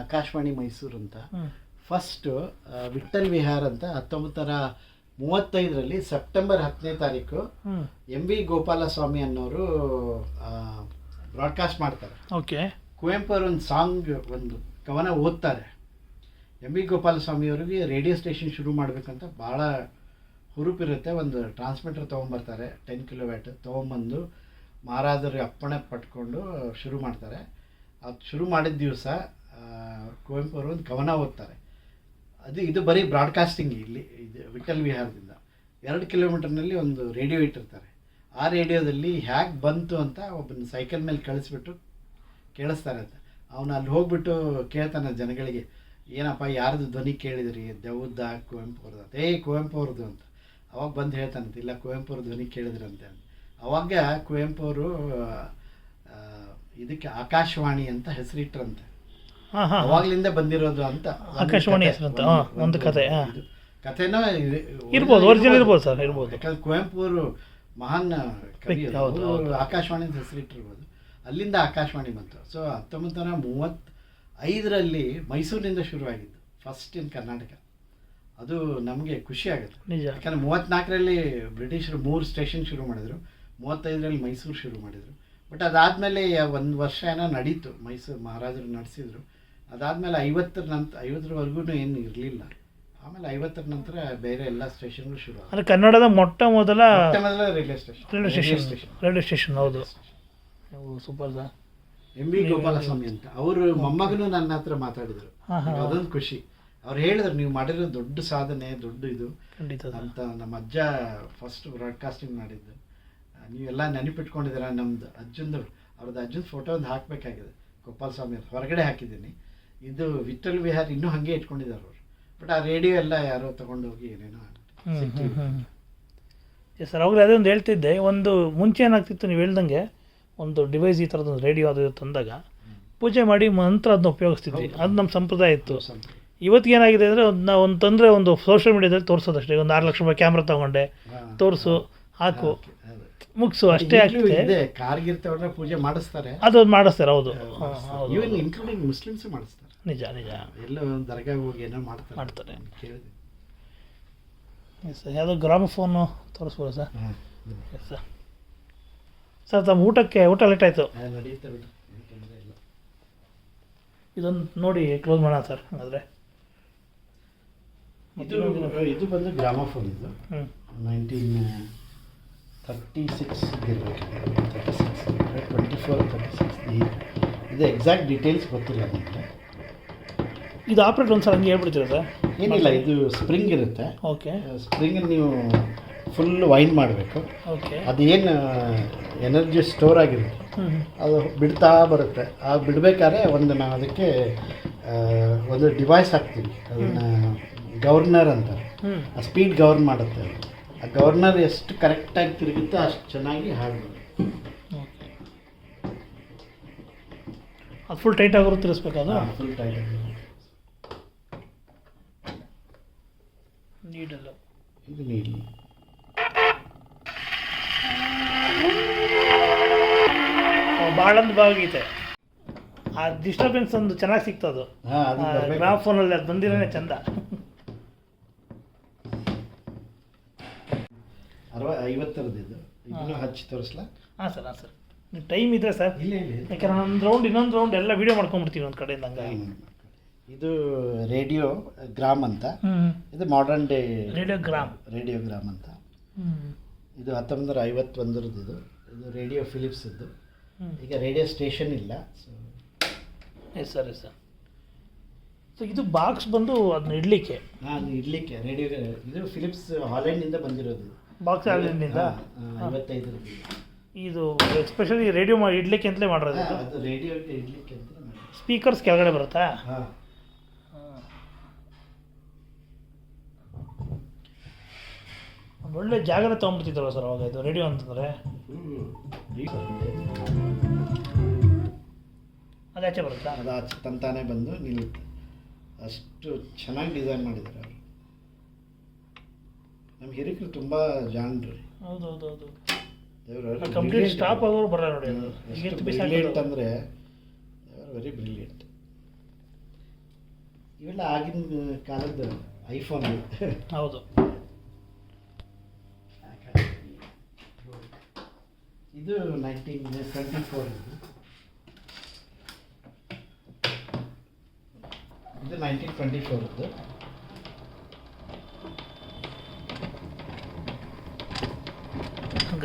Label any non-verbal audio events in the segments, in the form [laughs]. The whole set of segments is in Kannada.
ಆಕಾಶವಾಣಿ ಮೈಸೂರು ಅಂತ. ಫಸ್ಟ್ ವಿಠಲ್ ವಿಹಾರ್ ಅಂತ ಹತ್ತೊಂಬತ್ತರ ಮೂವತ್ತೈದರಲ್ಲಿ ಸೆಪ್ಟೆಂಬರ್ ಹತ್ತನೇ ತಾರೀಕು ಎಂ ವಿ ಗೋಪಾಲಸ್ವಾಮಿ ಅನ್ನೋರು ಬ್ರಾಡ್ಕಾಸ್ಟ್ ಮಾಡ್ತಾರೆ. ಓಕೆ. ಕುವೆಂಪು ಅವರು ಒಂದು ಸಾಂಗ್ ಒಂದು ಕವನ ಓದ್ತಾರೆ. ಎಂ ವಿ ಗೋಪಾಲಸ್ವಾಮಿ ಅವರಿಗೆ ರೇಡಿಯೋ ಸ್ಟೇಷನ್ ಶುರು ಮಾಡಬೇಕಂತ ಭಾಳ ಹುರುಪಿರುತ್ತೆ. ಒಂದು ಟ್ರಾನ್ಸ್ಮಿಟರ್ ತೊಗೊಂಬರ್ತಾರೆ ಟೆನ್ ಕಿಲೋವ್ಯಾಟ್ ತೊಗೊಂಬಂದು ಮಹಾರಾಜರಿಗೆ ಅಪ್ಪಣೆ ಪಟ್ಕೊಂಡು ಶುರು ಮಾಡ್ತಾರೆ. ಅದು ಶುರು ಮಾಡಿದ ದಿವಸ ಕುವೆಂಪು ಅವರು ಒಂದು ಕವನ ಓದ್ತಾರೆ ಅದು ಇದು ಬರೀ ಬ್ರಾಡ್ಕಾಸ್ಟಿಂಗ್ ಇಲ್ಲಿ, ಇದು ವಿಠಲ್ ವಿಹಾರದಿಂದ. ಎರಡು ಕಿಲೋಮೀಟರ್ನಲ್ಲಿ ಒಂದು ರೇಡಿಯೋ ಇಟ್ಟಿರ್ತಾರೆ. ಆ ರೇಡಿಯೋದಲ್ಲಿ ಹ್ಯಾಕ್ ಬಂತು ಅಂತ ಒಬ್ಬನ ಸೈಕಲ್ ಮೇಲೆ ಕಳಿಸ್ಬಿಟ್ಟು ಕೇಳಿಸ್ತಾರೆ ಅಂತ. ಅವನು ಅಲ್ಲಿ ಹೋಗ್ಬಿಟ್ಟು ಕೇಳ್ತಾನೆ ಜನಗಳಿಗೆ, ಏನಪ್ಪ, ಯಾರ್ದು ಧ್ವನಿ ಕೇಳಿದ್ರಿ? ದೆವ್ದ ಕುವೆಂಪು ಅವ್ರದ್ದು ಅದೇ ಕುವೆಂಪು ಅವ್ರದ್ದು ಅಂತ. ಅವಾಗ ಬಂದು ಹೇಳ್ತಾನಂತೆ ಇಲ್ಲ ಕುವೆಂಪು ಅವ್ರ ಧ್ವನಿ ಕೇಳಿದ್ರಂತೆ ಅಂತ. ಅವಾಗ ಕುವೆಂಪು ಅವರು ಇದಕ್ಕೆ ಆಕಾಶವಾಣಿ ಅಂತ ಹೆಸರಿಟ್ರಂತೆ. ಅವಾಗ್ಲಿಂದ ಬಂದಿರೋದು ಅಂತ ಆಕಾಶವಾಣಿ ಹೆಸರು ಹೆಸರಂತ, ಒಂದು- ಕತೆ. ಕಥೆನೋ ಇರ್ಬೋದು ಒರಿಜಿನಲ್ ಇರ್ಬೋದು ಸರ್ ಇರ್ಬೋದು. ಯಾಕಂದ್ರೆ ಕುವೆಂಪು ಅವರು ಮಹಾನ್ ಕವಿ ಆಕಾಶವಾಣಿ ಹೆಸರಿಟ್ಟಿರ್ಬೋದು. ಅಲ್ಲಿಂದ ಆಕಾಶವಾಣಿ ಬಂತು. ಸೊ ಹತ್ತೊಂಬತ್ತು ನೂರ ಮೂವತ್ತ ಐದರಲ್ಲಿ ಮೈಸೂರಿನಿಂದ ಶುರುವಾಗಿದ್ದು ಫಸ್ಟ್ ಇನ್ ಕರ್ನಾಟಕ ಅದು ನಮಗೆ ಖುಷಿ ಆಗುತ್ತೆ. ಯಾಕಂದ್ರೆ ಮೂವತ್ತ್ನಾಲ್ಕರಲ್ಲಿ ಬ್ರಿಟಿಷರು ಮೂರು ಸ್ಟೇಷನ್ ಶುರು ಮಾಡಿದರು. ಮೂವತ್ತೈದರಲ್ಲಿ ಮೈಸೂರು ಶುರು ಮಾಡಿದರು. ಬಟ್ ಅದಾದಮೇಲೆ ಒಂದು ವರ್ಷ ಏನೋ ನಡೀತು. ಮೈಸೂರು ಮಹಾರಾಜರು ನಡೆಸಿದ್ರು. ಅದಾದಮೇಲೆ ಐವತ್ತರ ನಂತರ ಐವತ್ತರವರೆಗೂ ಏನು ಇರಲಿಲ್ಲ. ಆಮೇಲೆ ಐವತ್ತರ ನಂತರ ಬೇರೆ ಎಲ್ಲ ಸ್ಟೇಷನ್ಗಳು ಶುರು. ಅಂದರೆ ಕನ್ನಡದ ಮೊಟ್ಟ ಮೊದಲ ಮೊದಲ railway station. Railway station. Railway station ಹೌದು. Super sir. M B Gopalaswamy ಅಂತ. ಅವರು ಮೊಮ್ಮಗನು ನನ್ನ ಹತ್ರ ಮಾತಾಡಿದ್ರು. ಅದೊಂದು ಖುಷಿ. ಅವ್ರು ಹೇಳಿದ್ರು ನೀವು ಮಾಡಿರೋ ದೊಡ್ಡ ಸಾಧನೆ ದೊಡ್ಡ ಇದು ಅಂತ ನಮ್ಮ ಅಜ್ಜ ಫಸ್ಟ್ ಬ್ರಾಡ್ಕಾಸ್ಟಿಂಗ್ ಮಾಡಿದ್ದು. ನೀವೆಲ್ಲ ನೆನಪಿಟ್ಕೊಂಡಿದ್ದೀರ? ನಮ್ದು ಅಜ್ಜಂದು ಅವ್ರದ್ದು ಅಜ್ಜನ ಫೋಟೋ ಒಂದು ಹಾಕಬೇಕಾಗಿದೆ. ಗೋಪಾಲ ಸ್ವಾಮಿ ಹೊರಗಡೆ ಹಾಕಿದ್ದೀನಿ. ಇದು ವಿಠಲ್ ವಿಹಾರ್ ಇನ್ನೂ ಹಾಗೆ ಇಟ್ಕೊಂಡಿದ್ದಾರೆ ಅವರು. ಬಟ್ ಆ ರೇಡಿಯೋ ಎಲ್ಲ ಯಾರೋ ತಗೊಂಡೋಗಿ ಏನೇನೋ ಸರ್ ಅವಾಗಲೇ ಅದೇ ಒಂದು ಹೇಳ್ತಿದ್ದೆ ಒಂದು ಮುಂಚೆ ಏನಾಗ್ತಿತ್ತು ನೀವು ಹೇಳ್ದಂಗೆ ಒಂದು ಡಿವೈಸ್ ಈ ಥರದೊಂದು ರೇಡಿಯೋ ಅದು ತಂದಾಗ ಪೂಜೆ ಮಾಡಿ ನಂತರ ಅದನ್ನ ಉಪಯೋಗಿಸ್ತಿದ್ವಿ. ಅದು ನಮ್ಮ ಸಂಪ್ರದಾಯ ಇತ್ತು. ಇವತ್ತು ಇವತ್ತಿಗೆ ಏನಾಗಿದೆ ಅಂದರೆ ಒಂದು ಒಂದು ತಂದರೆ ಒಂದು ಸೋಷಿಯಲ್ ಮೀಡಿಯಾದಲ್ಲಿ ತೋರಿಸೋದಷ್ಟೇ. ಒಂದು ಆರು ಲಕ್ಷ ರೂಪಾಯಿ ಕ್ಯಾಮ್ರಾ ತೊಗೊಂಡೆ. ತೋರಿಸು ಹಾಕು. ಮುಗಿಸು ಅಷ್ಟೇ ಆಗ್ತದೆ ಇದೆ ಪೂಜೆ ಮಾಡಿಸ್ತಾರೆ. ಅದು ಮಾಡಿಸ್ತಾರೆ ಹೌದು. ಇವನ್ ಇನ್ಕ್ಲೂಡಿಂಗ್ ಮುಸ್ಲಿಮ್ಸ್ ಮಾಡಿಸ್ತಾರೆ. ನಿಜ ನಿಜ. ಎಲ್ಲ ಒಂದು ದರ್ಗಾಗೆ ಹೋಗಿ ಏನೋ ಮಾಡ್ತಾರೆ. ಮಾಡ್ತಾರೆ. ಸರ್ ಯಾವುದೋ ಗ್ರಾಮಫೋನು ತೋರಿಸ್ಬೋದು ಸರ್. ಎಸ್ ಸರ್ ಸರ್ ತಮ್ಮ ಊಟಕ್ಕೆ ಊಟ ಲೇಟ್ ಆಯಿತು. ಇದೊಂದು ನೋಡಿ ಕ್ಲೋಸ್ ಮಾಡೋಣ ಸರ್ ಹಾಗಾದರೆ. ಇದು ಇದು ಬಂದು ಗ್ರಾಮಫೋನ್ ಇದು. ಹ್ಞೂ ನೈನ್ಟೀನ್ ತರ್ಟಿ ಸಿಕ್ಸ್ ಇರಬೇಕು thirty six twenty four thirty six ಇದು ಎಕ್ಸಾಕ್ಟ್ ಡೀಟೇಲ್ಸ್ ಗೊತ್ತಿಲ್ಲ ನನಗೆ ಇದು ಆಪ್ರೇಟ್ ಒಂದು ಸಲ ಹಂಗೆ ಹೇಳ್ಬಿಡ್ತೀರಾ ಸರ್? ಏನಿಲ್ಲ ಇದು ಸ್ಪ್ರಿಂಗ್ ಇರುತ್ತೆ. ಓಕೆ ಸ್ಪ್ರಿಂಗ್ ನೀವು ಫುಲ್ ವೈನ್ ಮಾಡಬೇಕು. ಓಕೆ ಅದೇನು ಎನರ್ಜಿ ಸ್ಟೋರ್ ಆಗಿರುತ್ತೆ. ಅದು ಬಿಡ್ತಾ ಬರುತ್ತೆ. ಆ ಬಿಡಬೇಕಾದ್ರೆ ಒಂದು ನಾವು ಅದಕ್ಕೆ ಒಂದು ಡಿವೈಸ್ ಹಾಕ್ತೀವಿ. ಅದನ್ನು ಗವರ್ನರ್ ಅಂತ. ಆ ಸ್ಪೀಡ್ ಗವರ್ನ್ ಮಾಡುತ್ತೆ ಅದು. ಆ ಗವರ್ನರ್ ಎಷ್ಟು ಕರೆಕ್ಟಾಗಿ ತಿರುಗುತ್ತೋ ಅಷ್ಟು ಚೆನ್ನಾಗಿ ಹಾಡು ಅದು ಫುಲ್ ಟೈಟ್ ಆಗಿರೋ ತಿರ್ಸ್ಬೇಕಾದ ಫುಲ್ ಟೈಟ್ ನೀಡಲ್ಲ. ಇದು ನೀಡಲ್ಲ ಭಾಳಂದು ಆ ಡಿಸ್ಟರ್ಬೆನ್ಸ್ ಒಂದು ಚೆನ್ನಾಗಿ ಸಿಗ್ತದು ಹಾಂ ಅದು ಬರ್ಬೇಕು. ಗ್ರಾಮ್ ಫೋನಲ್ಲಿ ಅದು ಬಂದಿರೋನೇ ಚಂದ. ಅರವ ಐವತ್ತರದ್ದು ಇದು. ಇನ್ನೂ ಹಚ್ಚಿ ತೋರಿಸ್ಲಾ? ಹಾಂ ಸರ್ ಹಾಂ ಸರ್. ನಿಮ್ಮ ಟೈಮ್ ಇದೆ ಸರ್. ಇಲ್ಲ ಇಲ್ಲ. ಯಾಕಂದ್ರೆ ಒಂದು ರೌಂಡ್ ಇನ್ನೊಂದು ರೌಂಡ್ ಎಲ್ಲ ವೀಡಿಯೋ ಮಾಡ್ಕೊಂಡ್ಬಿಡ್ತೀವಿ ಒಂದು ಕಡೆಯಿಂದ ಹಂಗಾಗಿ. ಇದು ರೇಡಿಯೋ ಗ್ರಾಮ್ ಅಂತ. ಇದು modern day radio gram. Radio gram ಅಂತ. ಇದು ಹತ್ತೊಂಬತ್ತು ನೂರ ಐವತ್ತೊಂದರದ್ದು ಇದು. ಇದು ರೇಡಿಯೋ ಫಿಲಿಪ್ಸ್ ಇದು ಈಗ ರೇಡಿಯೋ ಸ್ಟೇಷನ್ ಇಲ್ಲ so yes sir yes sir. So ಇದು ಬಾಕ್ಸ್ ಬಂದು ಅದನ್ನ ಇಡಲಿಕ್ಕೆ. ನಾನು ಇಡ್ಲಿಕ್ಕೆ. ರೇಡಿಯೋ ಇದು ಫಿಲಿಪ್ಸ್ ಹಾಲೆಂಡಿಂದ ಬಂದಿರೋದು. ಬಾಕ್ಸ್ ಆಗಲಿಂದ ಇದು. ಎಸ್ಪೆಷಲಿ ರೇಡಿಯೋ ಮಾಡಿ ಇಡ್ಲಿಕ್ಕೆ ಅಂತಲೇ ಮಾಡಿರೋದು ಅದು ರೇಡಿಯೋಗೆ ಇಡ್ಲಿಕ್ಕೆ ಅಂತ. ಸ್ಪೀಕರ್ಸ್ ಕೆಳಗಡೆ ಬರುತ್ತಾ? ಹಾಂ. ಒಂದು ಒಳ್ಳೆ ಜಾಗನ ತೊಗೊಂಡ್ಬಿಡ್ತಿದ್ರು ಸರ್ ಅವಾಗ ಇದು ರೇಡಿಯೋ ಅಂತಂದರೆ. ಅದು ಆಚೆ ಬರುತ್ತಾ? ಅದು ಆಚೆ ತಂತಾನೆ ಬಂದು ನಿಲ್ಲುತ್ತೆ ಅಷ್ಟು ಚೆನ್ನಾಗಿ ಡಿಸೈನ್ ಮಾಡಿದ್ದಾರೆ ನಮ್ಮ ಹಿರಿಕರು ತುಂಬ ಜಾಣರು. ಹೌದು ಹೌದು ಹೌದು ಕಂಪ್ಲೀಟ್ ಸ್ಟಾಪ್ ಆಗೋರು ಬರಲ್ಲ ನೋಡಿ ಅದು. ಬ್ರಿಲಿಯಂಟ್ ಅಂದರೆ ವೆರಿ ಬ್ರಿಲಿಯಂಟ್ ಇವೆಲ್ಲ ಆಗಿನ ಕಾಲದ ಐಫೋನ್ ಹೌದು. [laughs] ಇದು ನೈನ್ಟೀನ್ ಟ್ವೆಂಟಿ ಫೋರ್ ಇದು. ನೈನ್ಟೀನ್ ಟ್ವೆಂಟಿ ಫೋರ್ದು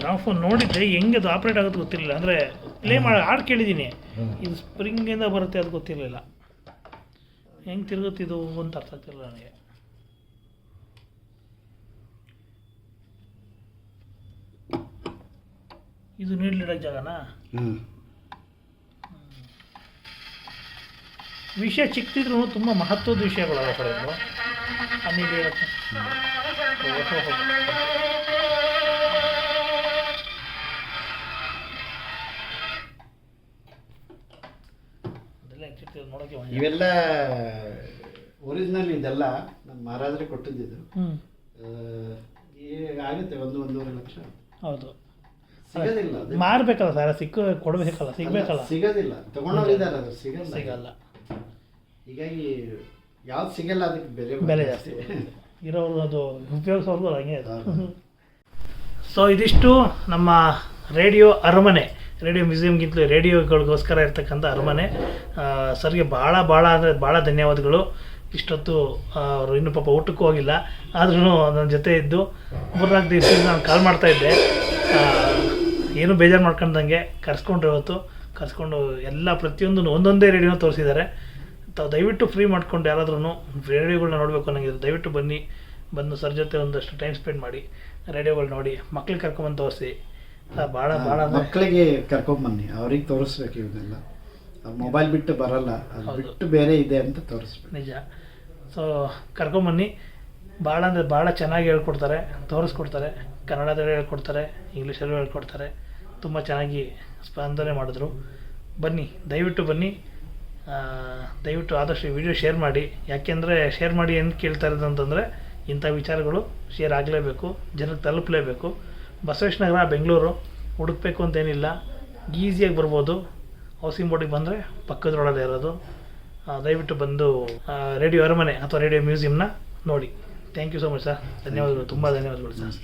ಗ್ರಾಫೋನ್ ನೋಡಿದ್ದೆ ಹೆಂಗೆ ಅದು ಆಪ್ರೇಟ್ ಆಗೋದು ಗೊತ್ತಿರಲಿಲ್ಲ. ಅಂದರೆ ಪ್ಲೇ ಮಾಡಿ ಹಾಡು ಕೇಳಿದ್ದೀನಿ ಇದು ಸ್ಪ್ರಿಂಗಿಂದ ಬರುತ್ತೆ ಅದು ಗೊತ್ತಿರಲಿಲ್ಲ. ಹೆಂಗೆ ತಿರುಗುತ್ತಿದ್ದು ಅಂತ ಅರ್ಥ ಆಗ್ತಿರಲಿಲ್ಲ ನನಗೆ. ಇದು ನೀಡ್ಲಿಡೋ ಜಾಗನಾ? ವಿಷಯ ಚಿಕ್ಕಿದ್ರು ತುಂಬ ಮಹತ್ವದ ವಿಷಯಗಳು ಆ ಕಡೆ ಇವು. ಇವೆಲ್ಲ ಒರಿಜಿನಲ್ ಇದೆಲ್ಲ ನಮ್ಮ ಮಹಾರಾಜರೇ ಕೊಟ್ಟಿದ್ದು ಈಗ ಆಗುತ್ತೆ ಒಂದು ಒಂದೂವರೆ ಲಕ್ಷ. ಹೌದು. ಸಿಗೋದಿಲ್ಲ. ಮಾರ್ಬೇಕಲ್ಲ ಸರ್ ಸಿಕ್ಕ ಕೊಡಬೇಕಲ್ಲ ಸಿಗ್ಬೇಕಲ್ಲ. ಸಿಗೋದಿಲ್ಲ. ತಗೊಂಡವ್ರು ಇದ್ದಾರೆ ಅದು ಸಿಗಲ್ಲ. ಸಿಗಲ್ಲ. ಹೀಗಾಗಿ ಯಾವ್ದು ಸಿಗಲ್ಲ ಅದಕ್ಕೆ ಬೆಲೆ ಬೆಲೆ ಜಾಸ್ತಿ. ಇರೋರು ಅದು ಉಪಯೋಗಿಸೋರ್ಗು ಹಂಗೆ. ಸೊ [laughs] ಇದಿಷ್ಟು ನಮ್ಮ ರೇಡಿಯೋ ಅರಮನೆ. ರೇಡಿಯೋ ಮ್ಯೂಸಿಯಮ್ಗಿಂತಲೂ ರೇಡಿಯೋಗಳಿಗೋಸ್ಕರ ಇರ್ತಕ್ಕಂಥ ಅರಮನೆ. ಸರ್ಗೆ ಭಾಳ ಭಾಳ ಅಂದರೆ ಭಾಳ ಧನ್ಯವಾದಗಳು. ಇಷ್ಟೊತ್ತು ಅವರು ಇನ್ನೂ ಪಾಪ ಊಟಕ್ಕೂ ಹೋಗಿಲ್ಲ. ಆದ್ರೂ ನನ್ನ ಜೊತೆ ಇದ್ದು ಮೂರ್ನಾಲ್ಕು ದಿವಸ ನಾನು ಕಾಲ್ ಮಾಡ್ತಾಯಿದ್ದೆ ಏನೂ ಬೇಜಾರು ಮಾಡ್ಕೊಂಡಂಗೆ ಕರ್ಸ್ಕೊಂಡ್ರು ಇವತ್ತು. ಕರ್ಸ್ಕೊಂಡು ಎಲ್ಲ ಪ್ರತಿಯೊಂದು ಒಂದೊಂದೇ ರೇಡಿಯೋನ ತೋರಿಸಿದ್ದಾರೆ. ತಾವು ದಯವಿಟ್ಟು ಫ್ರೀ ಮಾಡ್ಕೊಂಡು ಯಾರಾದ್ರೂ ರೇಡಿಯೋಗಳನ್ನ ನೋಡಬೇಕು ನನಗೆ ದಯವಿಟ್ಟು ಬನ್ನಿ. ಬಂದು ಸರ್ ಜೊತೆ ಒಂದಷ್ಟು ಟೈಮ್ ಸ್ಪೆಂಡ್ ಮಾಡಿ. ರೇಡಿಯೋಗಳು ನೋಡಿ. ಮಕ್ಳಿಗೆ ಕರ್ಕೊಂಬಂದು ತೋರಿಸಿ. ಭಾಳ ಭಾಳ ಮಕ್ಕಳಿಗೆ ಕರ್ಕೊಂಬನ್ನಿ ಅವ್ರಿಗೆ ತೋರಿಸ್ಬೇಕು ಇವನ್ನೆಲ್ಲ ಮೊಬೈಲ್ ಬಿಟ್ಟು ಬರಲ್ಲ. ಅದು. ಬಿಟ್ಟು ಬೇರೆ ಇದೆ ಅಂತ ತೋರಿಸ್ಬೇಕು. ನಿಜ. ಸೊ ಕರ್ಕೊಂಬನ್ನಿ ಭಾಳ ಅಂದರೆ ಭಾಳ ಚೆನ್ನಾಗಿ ಹೇಳ್ಕೊಡ್ತಾರೆ. ತೋರಿಸ್ಕೊಡ್ತಾರೆ. ಕನ್ನಡದಲ್ಲಿ ಹೇಳ್ಕೊಡ್ತಾರೆ. ಇಂಗ್ಲೀಷಲ್ಲೂ ಹೇಳ್ಕೊಡ್ತಾರೆ. ತುಂಬ ಚೆನ್ನಾಗಿ ಸ್ಪಂದನೆ ಮಾಡಿದ್ರು. ಬನ್ನಿ ದಯವಿಟ್ಟು ಬನ್ನಿ. ದಯವಿಟ್ಟು ಆದಷ್ಟು ವಿಡಿಯೋ ಶೇರ್ ಮಾಡಿ. ಯಾಕೆಂದರೆ ಶೇರ್ ಮಾಡಿ ಏನು ಕೇಳ್ತಾ ಇರೋದು ಅಂತಂದರೆ ಇಂಥ ವಿಚಾರಗಳು ಶೇರ್ ಆಗಲೇಬೇಕು. ಜನಕ್ಕೆ ತಲುಪಲೇಬೇಕು. ಬಸವೇಶ್ವರ ನಗರ ಬೆಂಗಳೂರು ಹುಡುಕ್ಬೇಕು ಅಂತೇನಿಲ್ಲ ಈಸಿಯಾಗಿ ಬರ್ಬೋದು. ಹೌಸಿಂಗ್ ಬೋರ್ಡಿಗೆ ಬಂದರೆ ಪಕ್ಕದ ರೋಡಲ್ಲೇ ಇರೋದು ದಯವಿಟ್ಟು ಬಂದು ರೇಡಿಯೋ ಅರಮನೆ ಅಥವಾ ರೇಡಿಯೋ ಮ್ಯೂಸಿಯಮ್ನ ನೋಡಿ. Thank you so much sir ಧನ್ಯವಾದಗಳು ತುಂಬ ಧನ್ಯವಾದಗಳು ಸರ್